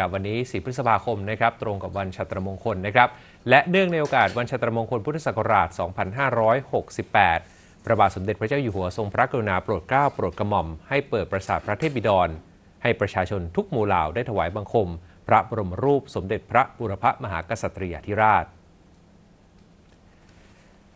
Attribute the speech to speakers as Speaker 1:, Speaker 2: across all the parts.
Speaker 1: กับวันนี้ 4 พฤษภาคมนะครับตรงกับวันชัตรมงคลนะครับและเนื่องในโอกาสวันชัตรมงคลพุทธศักราช 2568 พระบาทสมเด็จพระเจ้าอยู่หัวทรงพระกรุณาโปรดเกล้าโปรดกระหม่อมให้เปิดปราสาทพระเทพบิดร ให้ประชาชนทุกหมู่เหล่าได้ถวายบังคม พระบรมรูปสมเด็จพระบุรพมหากษัตริยาธิราช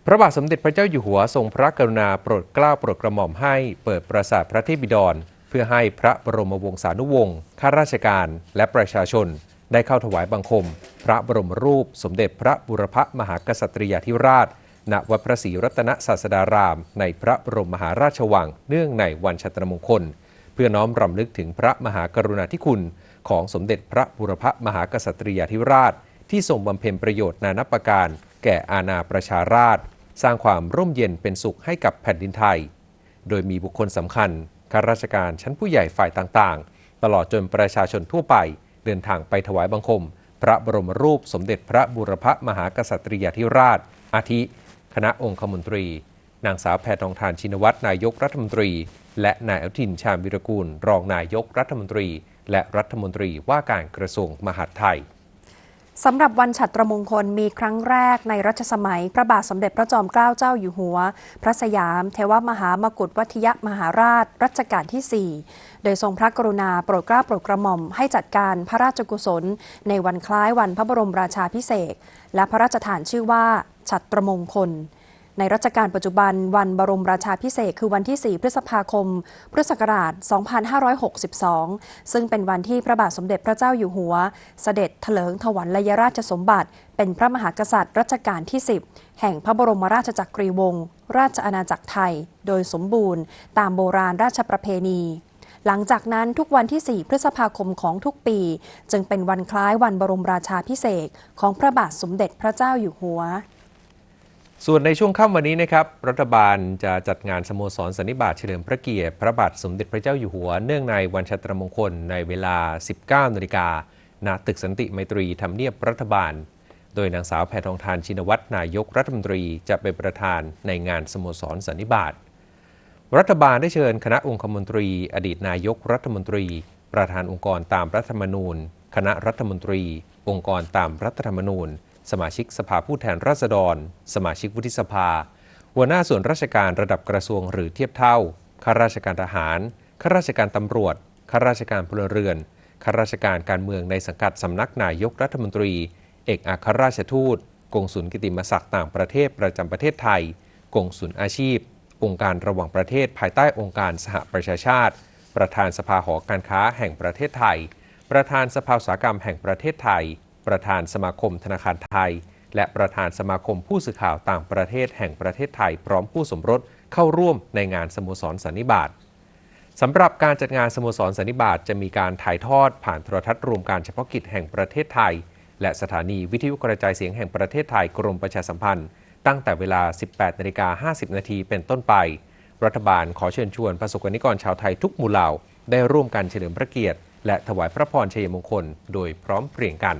Speaker 1: พระบาทสมเด็จพระเจ้าอยู่หัวทรงพระกรุณาโปรดเกล้าโปรดกระหม่อมให้เปิดปราสาทพระเทพบิดร พื่อให้พระบรมวงศานุวงศ์ข้าราชการและประชาชน ได้เข้าถวายบังคม พระบรมรูปสมเด็จพระบุรพมหากษัตริยาธิราช ณวัดพระศรีรัตนศาสดาราม ในพระบรมมหาราชวัง เนื่องในวันชัตรมงคล เพื่อน้อมรำลึกถึงพระมหากรุณาธิคุณ ของสมเด็จพระบุรพมหากษัตริยาธิราช ที่ทรงบำเพ็ญประโยชน์นานับประการ แก่อาณาประชาราษฎร์สร้างความร่มเย็นเป็นสุขให้กับแผ่นดินไทย โดยมีบุคคลสำคัญ ข้าราชการชั้นผู้ใหญ่ฝ่ายต่างๆ ตลอดจนประชาชนทั่วไปเดินทางไปถวายบังคม พระบรมรูปสมเด็จพระบุรพมหากษัตริยาธิราช อาทิ คณะองคมนตรี นางสาวแพทองทานชินวัตรนายกรัฐมนตรี และนายอนุทินชาญวิรกูล รองนายกรัฐมนตรี และรัฐมนตรีว่าการกระทรวงมหาดไทย
Speaker 2: สำหรับวันฉัตรมงคลมีครั้งแรกในรัชสมัย พระบาทสมเด็จพระจอมเกล้าเจ้าอยู่หัว พระสยามเทวมหามกุฏวัทยมหาราช รัชกาลที่ 4 โดยทรงพระกรุณาโปรดเกล้าโปรดกระหม่อมให้จัดการพระราชกุศล ในวันคล้ายวันพระบรมราชาพิเศษและพระราชทานชื่อว่าฉัตรมงคล ในรัชกาลปัจจุบันวันบรมราชาพิเศษคือวันที่ 4 พฤษภาคม พุทธศักราช 2562 ซึ่งเป็นวันที่พระบาทสมเด็จพระเจ้าอยู่หัว เสด็จเถลิงถวัลยราชสมบัติ เป็นพระมหากษัตริย์รัชกาลที่ 10 แห่งพระบรมราชจักรีวงศ์ราชอาณาจักรไทย โดยสมบูรณ์ ตามโบราณราชประเพณีหลังจากนั้นทุกวันที่ 4 พฤษภาคมของทุกปี จึงเป็นวันคล้ายวันบรมราชาพิเศษของพระบาทสมเด็จพระเจ้าอยู่หัว
Speaker 1: ส่วนในช่วงค่ำวันนี้นะครับ รัฐบาลจะจัดงานสโมสรสันนิบาตเฉลิมพระเกียรติ พระบาทสมเด็จพระเจ้าอยู่หัว เนื่องในวันชัตรมงคลในเวลา 19นาฬิกาณตึกสันติไมตรีทำเนียบรัฐบาล โดยนางสาวแพทองทานชินวัตรนายกรัฐมนตรีจะเป็นประธานในงานสโมสรสันนิบาตรัฐบาลได้เชิญคณะองคมนตรี อดีตนายกรัฐมนตรี ประธานองค์กรตามรัฐธรรมนูญ คณะรัฐมนตรี องค์กรตามรัฐธรรมนูญ สมาชิกสภาผู้แทนราษฎร สมาชิกวุฒิสภา หัวหน้าส่วนราชการระดับกระทรวงหรือเทียบเท่า ข้าราชการทหาร ข้าราชการตำรวจ ข้าราชการพลเรือน ข้าราชการการเมืองในสังกัดสำนักนายกรัฐมนตรี เอกอัครราชทูต กงสุลกิติมศักดิ์ต่างประเทศประจำประเทศไทย กงสุลอาชีพ องค์การระหว่างประเทศภายใต้องค์การสหประชาชาติ ประธานสภาหอการค้าแห่งประเทศไทย ประธานสภาอุตสาหกรรมแห่งประเทศไทย ประธานสมาคมธนาคารไทย และประธานสมาคมผู้สื่อข่าวต่างประเทศแห่งประเทศไทย พร้อมผู้สมรสเข้าร่วมในงานสโมสรสันนิบาตสำหรับการจัดงานสโมสรสันนิบาตจะมีการถ่ายทอดผ่านโทรทัศน์รวมการเฉพาะกิจแห่งประเทศไทย และสถานีวิทยุกระจายเสียงแห่งประเทศไทยกรมประชาสัมพันธ์ ตั้งแต่เวลา 18นาฬิกา50 นาทีเป็นต้นไป รัฐบาลขอเชิญชวนประสบกนิกรชาวไทยทุกหมู่เหล่า ได้ร่วมกันเฉลิมพระเกียรติ และถวายพระพรชัยมงคล โดยพร้อมเพรียงกัน